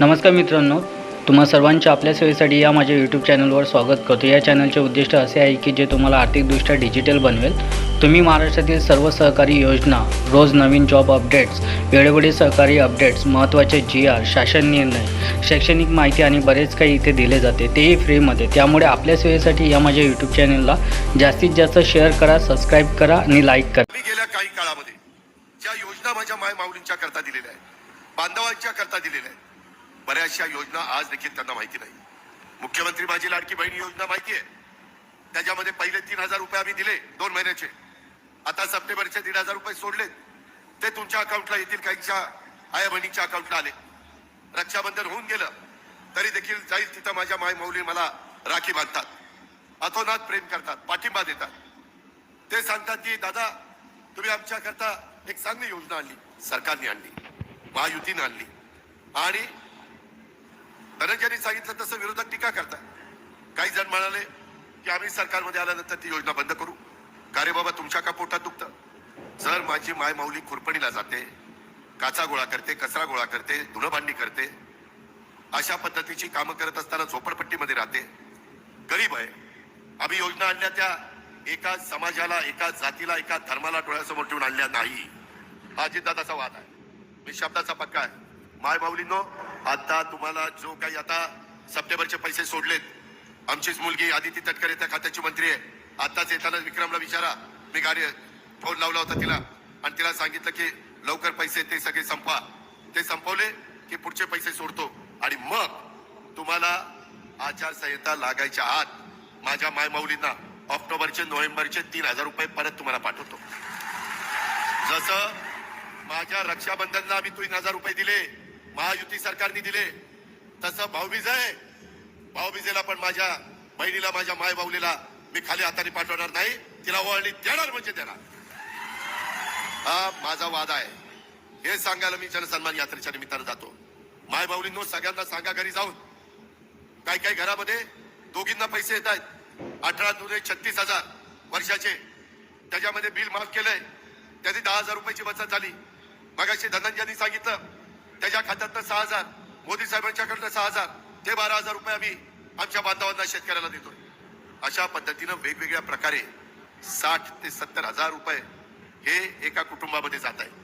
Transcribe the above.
नमस्कार मित्रांनो तुम्हा सर्वांच्या आपल्या सेवेसाठी या माझ्या यूट्यूब चॅनलवर स्वागत करतो. या चॅनलचे उद्दिष्ट असे आहे की जे तुम्हाला आर्थिकदृष्ट्या डिजिटल बनवेल. तुम्ही महाराष्ट्रातील सर्व सहकारी योजना रोज नवीन जॉब अपडेट्स वेळोवेळी सहकारी अपडेट्स महत्त्वाचे जी आर शासन निर्णय शैक्षणिक माहिती आणि बरेच काही इथे दिले जाते. तेही फ्रीमध्ये त्यामुळे आपल्या सेवेसाठी या माझ्या यूट्यूब चॅनलला जास्तीत जास्त शेअर करा सबस्क्राईब करा आणि लाईक करा. गेल्या काही काळामध्ये ज्या योजना माझ्या माय माऊलींच्या करता दिलेल्या आहेत बांधवांच्या करता दिलेल्या आहेत बऱ्याचशा योजना आज देखील त्यांना माहिती नाही. मुख्यमंत्री माझी लाडकी बहीण योजना माहिती आहे त्याच्यामध्ये पहिले तीन हजार रुपये आम्ही दिले दोन महिन्याचे. आता सप्टेंबरचे दीड हजार रुपये सोडले ते तुमच्या अकाउंटला येतील काहींच्या आया बहिणीच्या अकाउंटला आले. रक्षाबंधन होऊन गेलं तरी देखील जाईल तिथं माझ्या माय मौली मला राखी बांधतात. अतोनात प्रेम करतात पाठिंबा देतात. ते सांगतात की दादा तुम्ही आमच्याकरता एक चांगली योजना आणली सरकारने आणली महायुतीने आणली. आणि धनंजयनी सांगितलं तसं विरोधक टीका करतात. काही जण म्हणाले की आम्ही सरकारमध्ये आल्यानंतर ती योजना बंद करू. का रे बाबा तुमच्या का पोटात दुखतं? जर माझी माय माऊली खुरपणीला जाते काचा गोळा करते कचरा गोळा करते धुणं करते अशा पद्धतीची कामं करत असताना झोपडपट्टीमध्ये राहते. गरीब आहे. आम्ही योजना आणल्या त्या एका समाजाला एका जातीला एका धर्माला डोळ्यासमोर ठेवून आणल्या नाही. हा जिद्दाचा वाद आहे. मी शब्दाचा पक्का आहे. माय माऊलींनो आता तुम्हाला जो काही आता सप्टेंबरचे पैसे सोडलेत आमचीच मुलगी आदिती तटकरे त्या खात्याची मंत्री आहे. आताच येताना विक्रमला विचारा मी गाडी फोन लावला होता तिला. आणि तिला सांगितलं की लवकर पैसे ते सगळे संपवा. ते संपवले की पुढचे पैसे सोडतो. आणि मग तुम्हाला आचारसंहिता लागायच्या आत माझ्या माय माऊलींना ऑक्टोबरचे नोव्हेंबरचे तीन हजार रुपये परत तुम्हाला पाठवतो. जसं माझ्या रक्षाबंधनला आम्ही तीन हजार रुपये दिले महायुती सरकारने दिले. तसं भाऊबीज आहे भाऊबीजेला पण माझ्या बहिणीला माझ्या मायबाऊलीला मी खाली हाताने पाठवणार नाही. तिला वळणी देणार म्हणजे देणार. हा माझा वाद आहे. हे सांगायला मी जनसन्मान यात्रेच्या निमित्तानं जातो. मायबाऊलींनो सगळ्यांना सांगा घरी जाऊन. काही काही घरामध्ये? दोघींना पैसे येत आहेत. अठरा दुने छत्तीस हजार वर्षाचे. त्याच्यामध्ये बिल माफ केलंय. त्याची दहा हजार रुपयाची बचत झाली. मगाशी धनंजयनी सांगितलं त्याच्या खात्यातनं सहा हजार मोदी साहेबांच्याकडनं सहा हजार ते बारा हजार रुपये आम्ही आमच्या बांधवांना शेतकऱ्याला देतोय. अशा पद्धतीनं वेगवेगळ्या प्रकारे साठ ते सत्तर हजार रुपये हे एका कुटुंबामध्ये जात आहे